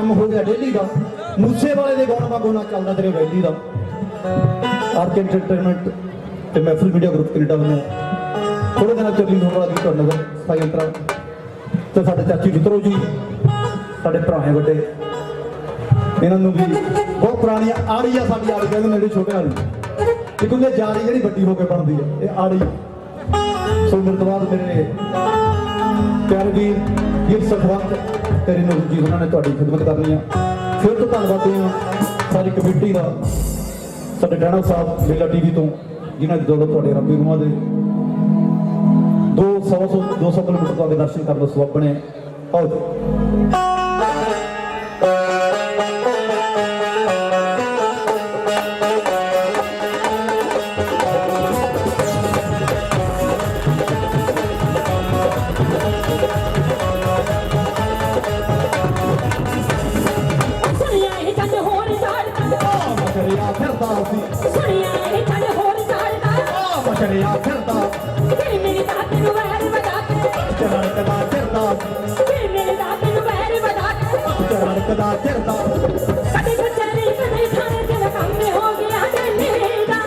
ਕੰਮ ਹੋ ਗਿਆ ਡੇਲੀ ਦਾ। ਮੂਸੇ ਵਾਲੇ ਦੇ ਗਾਉਣ ਵਾਂਗੂ ਚੱਲਦਾ ਤੇਰੇ ਵੈਲੀ ਦਾ। ਆਰਕ ਐਂਟਰਟੇਨਮੈਂਟ ਤੇ ਮਹਿਫਲ ਮੀਡੀਆ ਗਰੁੱਪ ਕੈਨੇਡਾ ਵੱਲੋਂ ਥੋੜੇ ਦਿਨਾਂ ਚ ਰਿਲੀਜ਼ ਹੋਣ ਵਾਲਾ ਗੀਤ ਤੁਹਾਡੇ ਨਜ਼ਰ ਅੰਤਰਾ। ਤੇ ਸਾਡੇ ਚਾਚੀ ਮਿੱਤਰੋ ਜੀ, ਸਾਡੇ ਭਰਾ ਹੈ ਵੱਡੇ। ਇਹਨਾਂ ਨੂੰ ਵੀ ਬਹੁਤ ਪੁਰਾਣੀ ਆੜੀ ਆ ਸਾਡੀ ਆੜੀ ਕਹਿੰਦੇ ਨੇ ਛੋਟੇ ਆੜੀ। ਇਹ ਕਹਿੰਦੇ ਜਾਰੀ ਜਿਹੜੀ ਵੱਡੀ ਹੋ ਕੇ ਬਣਦੀ ਹੈ, ਇਹ ਆੜੀ। ਸੋ ਮੇਰੇ ਤੋਂ ਬਾਅਦ ਮੇਰੇ ਪਿਆਰੇ ਵੀਰ ਵੀਰ ਸਖਵੰਤ ਤੇਰੇ ਨੂੰ ਜੀ ਉਹਨਾਂ ਨੇ ਤੁਹਾਡੀ ਖਿਦਮਤ ਕਰਨੀ ਆ। ਫਿਰ ਤੋਂ ਧੰਨਵਾਦੀ ਆ ਸਾਰੀ ਕਮੇਟੀ ਦਾ, ਸਾਡੇ ਡਾਣਾ ਸਾਹਿਬ ਮੇਲਾ ਟੀਵੀ ਤੋਂ, ਜਿਨ੍ਹਾਂ ਦੀ ਦੌਲਤ ਤੁਹਾਡੇ ਰੱਬੀ ਰੂਹਾਂ ਦੇ। 200 200 ਕਿਲੋਮੀਟਰ ਤੋਂ ਦਰਸ਼ਨ ਕਰਨ ਦਾ ਸਬਬ ਬਣੇ। ਆਓ ਆ ਫਿਰਦਾ ਕਿ ਮੇਰੀ ਦਾਤ ਨੂੰ ਵੈਰ ਵਦਾ ਚੜਨ ਫਿਰਦਾ ਕਿ ਮੇਰੀ ਦਾਤ ਨੂੰ ਵੈਰ ਵਦਾ ਚੜਨ ਕਦਾ ਫਿਰਦਾ ਕਦੇ ਗੁੱਜਰੀ ਕਦੇ ਖਾਣੇ ਤੇ ਕੰਮ ਹੋ ਗਿਆ ਡੰਡੇ ਦਾ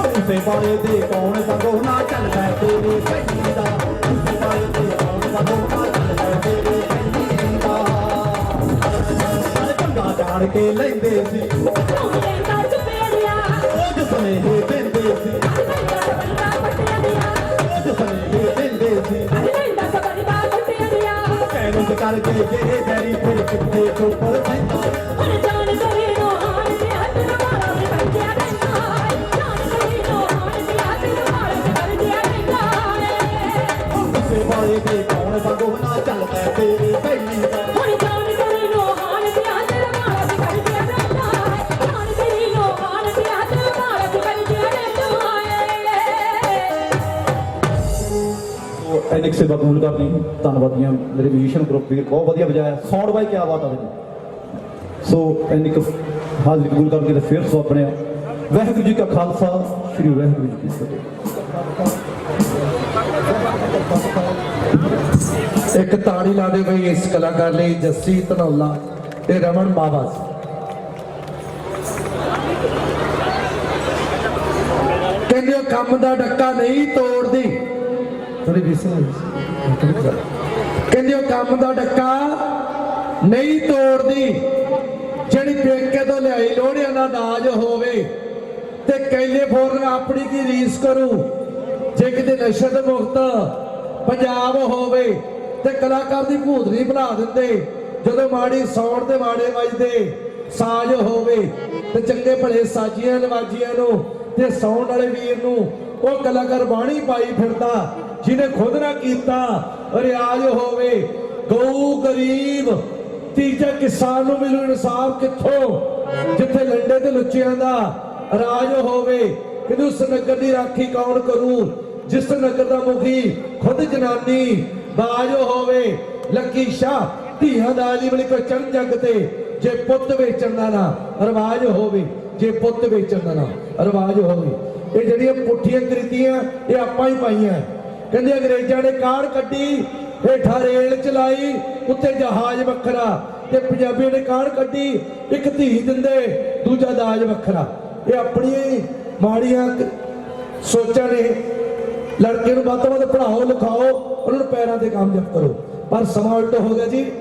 ਉਸੇ ਬਾਰੇ ਦੇ ਕੌਣ ਸੰਗੋ ਨਾ ਚੱਲਦਾ ਤੇਰੇ ਸੱਜੀ ਦਾ ਉਸੇ ਬਾਰੇ ਦੇ ਕੌਣ ਸੰਗੋ ਨਾ ਚੱਲਦਾ ਤੇਰੇ ਸੱਜੀ ਦਾ ਸਾਰੇ ਪੰਗਾ ਜਾਣ ਕੇ ਲੈਂਦੇ ਸੀ। ਉਹ ਜਸਨੇ ਹੀ ਦਿੰਦੇ ਸੀ ਲੈਂਦਾ ਬੰਦਾ ਪਟਿਆ ਦਿਆ ਉਹ ਜਸਨੇ ਹੀ ਦਿੰਦੇ ਸੀ ਲੈਂਦਾ ਸਬਰਦਾ ਪਟਿਆ ਦਿਆ ਕਹਿਣ ਕਰਕੇ ਜਿਹੜੇ ਬੈਰੀ ਫਿਰ ਕਿੱਥੇ ਚੁੱਪਰ ਪੈਂਦਾ ਹੁਣ ਜਾਣ ਕਰੇ ਨੋ ਹਾਣ ਤੇ ਹੱਥ ਮਾਰਾ ਵੀ ਸੋ ਐਨਿਕ ਸੇਵਾ ਕਬੂਲ ਕਰਨੀ। ਧੰਨਵਾਦੀਆਂ ਮੇਰੇ ਮਿਊਜ਼ੀਸ਼ੀਅਨ ਗਰੁੱਪ ਵੀ ਬਹੁਤ ਵਧੀਆ ਵਜਾਇਆ। ਸਾਊਂਡ ਬਾਈ ਕੀ ਬਾਤ ਆ ਜੀ ਸੋ ਐਨਿਕ ਹਾਜ਼ਰੀ ਕਬੂਲ ਕਰਕੇ ਤੇ ਫਿਰ ਸੋ ਬਣਿਆ। ਵਾਹਿਗੁਰੂ ਜੀ ਕਾ ਖਾਲਸਾ, ਸ੍ਰੀ ਵਾਹਿਗੁਰੂ ਜੀ ਕੀ ਫਤਿਹ। ਇੱਕ ਤਾੜੀ ਲਾ ਦੇ ਬਈ ਇਸ ਕਲਾਕਾਰ ਲਈ, ਜੱਸੀ ਧਨੌਲਾ ਤੇ ਰਮਨ ਬਾਬਾ ਕਹਿੰਦੇ ਕੰਮ ਦਾ ਡੱਕਾ ਨਹੀਂ ਤੋੜਦੀ। ਥੋੜੀ ਬਿਸਲ ਕਹਿੰਦੇ ਉਹ ਕੰਮ ਦਾ ਡੱਕਾ ਨਹੀਂ ਤੋੜਦੀ। ਜਿਹੜੀ ਪੇਕੇ ਤੋਂ ਲਿਆਈ ਲੋਹੜਿਆਂ ਦਾ ਦਾਜ ਹੋਵੇ। ਤੇ ਕੈਲੇ ਆਪਣੀ ਕੀ ਰੀਸ ਕਰੂ? ਜੇ ਕਿਤੇ ਨਸ਼ਤ ਮੁਕਤ ਪੰਜਾਬ ਹੋਵੇ, ਤੇ ਕਲਾਕਾਰ ਦੀ ਭੂਤਰੀ ਬਣਾ ਦਿੰਦੇ। ਜਦੋਂ ਮਾੜੀ ਸੌਣ ਤੇ ਮਾੜੇ ਵੱਜਦੇ, ਸਾਜ਼ ਹੋਵੇ। ਤੇ ਚੰਗੇ ਭਲੇ ਸਾਜੀਆਂ ਨਵਾਜੀਆਂ ਨੂੰ ਤੇ ਸੌਣ ਵਾਲੇ ਵੀਰ ਨੂੰ ਉਹ ਕਲਾਕਾਰ ਬਾਣੀ ਪਾਈ ਫਿਰਦਾ, ਜਿਹਨੇ ਖੁਦ ਨਾ ਕੀਤਾ, ਰਿਆਜ਼ ਹੋਵੇ। ਗਊ ਗਰੀਬ, ਤੀਜਾ ਕਿਸਾਨ ਨੂੰ ਮਿਲੂ ਇਨਸਾਫ ਕਿੱਥੋਂ? ਜਿੱਥੇ ਲੰਡੇ ਤੇ ਲੁੱਚਿਆਂ ਦਾ ਰਾਜ ਹੋਵੇ। ਕਿਨੂੰ ਉਸ ਨਗਰ ਦੀ ਰਾਖੀ ਕੌਣ ਕਰੂ? ਜਿਸ ਨਗਰ ਦਾ ਮੁਖੀ ਖੁਦ ਜਨਾਨੀ ਬਾਜ ਹੋਵੇ। ਲੱਕੀ ਸ਼ਾਹ, ਧੀਆਂ ਦਾ ਅਲੀ ਬਲੀ ਕੋ ਚੜ੍ਹ ਜੱਗ ਤੇ, ਜੇ ਪੁੱਤ ਵੇਚਣ ਦਾ ਨਾ ਰਵਾਜ ਹੋਵੇ। ਜੇ ਪੁੱਤ ਵੇਚਣ ਦਾ ਨਾ ਰਵਾਜ ਹੋਵੇ। ਇਹ ਜਿਹੜੀਆਂ ਪੁੱਠੀਆਂ ਕ੍ਰਿਤੀਆਂ ਇਹ ਆਪਾਂ ਹੀ ਪਾਈਆਂ। ਕਹਿੰਦੇ ਅੰਗਰੇਜ਼ਾਂ ਨੇ ਕਾੜ ਕੱਢੀ, ਹੇਠਾਂ ਰੇਲ ਚਲਾਈ, ਉੱਤੇ ਜਹਾਜ਼ ਵੱਖਰਾ ਤੇ ਪੰਜਾਬੀਆਂ ਨੇ ਕਾੜ ਕੱਢੀ, ਇੱਕ ਧੀ ਦਿੰਦੇ, ਦੂਜਾ ਦਾਜ ਵੱਖਰਾ। ਇਹ ਆਪਣੀਆਂ ਹੀ ਮਾੜੀਆਂ ਸੋਚਾਂ ਨੇ। ਲੜਕੇ ਨੂੰ ਵੱਧ ਤੋਂ ਵੱਧ ਪੜ੍ਹਾਓ, ਲਿਖਾਓ, ਉਹਨਾਂ ਨੂੰ ਪੈਰਾਂ ਤੇ ਕਾਮਯਾਬ ਕਰੋ। ਪਰ ਸਮਾਂ ਉਲਟ ਹੋ ਗਿਆ ਜੀ।